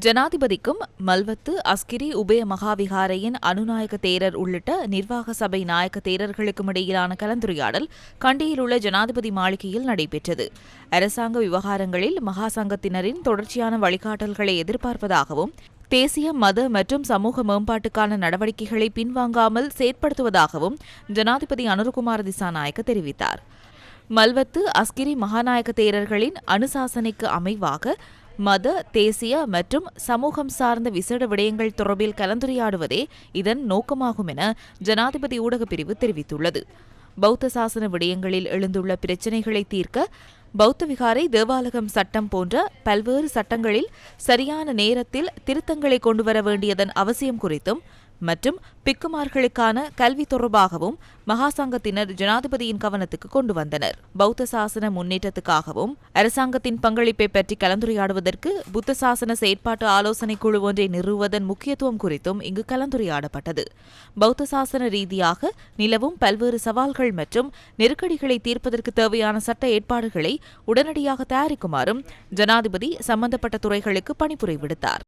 ஜனாதிபதிக்கும் மல்வத்து அஸ்கிரி உபய மகாவிகாரையின் அனுநாயக தேரர் உள்ளிட்ட நிர்வாக சபை நாயக்க தேரர்களுக்கும் இடையிலான கலந்துரையாடல் கண்டியில் உள்ள ஜனாதிபதி மாளிகையில் நடைபெற்றது. அரசாங்க விவகாரங்களில் மகாசங்கத்தினரின் தொடர்ச்சியான வழிகாட்டல்களை எதிர்பார்ப்பதாகவும் தேசிய மத மற்றும் சமூக மேம்பாட்டுக்கான நடவடிக்கைகளை பின்வாங்காமல் செயற்படுத்துவதாகவும் ஜனாதிபதி அனுருகுமார் திசாநாயக்க தெரிவித்தார். மல்வத்து அஸ்கிரி மகாநாயக தேரர்களின் அனுசாசனைக்கு அமைவாக மத தேசிய மற்றும் சமூகம் சார்ந்த விசேட விடயங்கள் தொடர்பில் கலந்துரையாடுவதே இதன் நோக்கமாகும் என ஜனாதிபதி ஊடகப் பிரிவு தெரிவித்துள்ளது. பௌத்த சாசன விடயங்களில் எழுந்துள்ள பிரச்சினைகளை தீர்க்க பௌத்த விகாரை தேவாலகம் சட்டம் போன்ற பல்வேறு சட்டங்களில் சரியான நேரத்தில் திருத்தங்களை கொண்டுவர வேண்டியதன் அவசியம் குறித்தும் மற்றும் பிக்குமார்களுக்கான கல்வி தொடர்பாகவும் மகாசங்கத்தினர் ஜனாதிபதியின் கவனத்துக்கு கொண்டு வந்தனர். பௌத்த சாசன முன்னேற்றத்துக்காகவும் அரசாங்கத்தின் பங்களிப்பை பற்றி கலந்துரையாடுவதற்கு புத்த சாசன செயற்பாட்டு ஆலோசனை குழு ஒன்றை நிறுவுவதன் முக்கியத்துவம் குறித்தும் இங்கு கலந்துரையாடப்பட்டது. பௌத்த சாசன ரீதியாக நிலவும் பல்வேறு சவால்கள் மற்றும் நெருக்கடிகளை தீர்ப்பதற்கு தேவையான சட்ட ஏற்பாடுகளை உடனடியாக தயாரிக்குமாறும் ஜனாதிபதி சம்பந்தப்பட்ட துறைகளுக்கு பணிபுரி விடுத்தார்.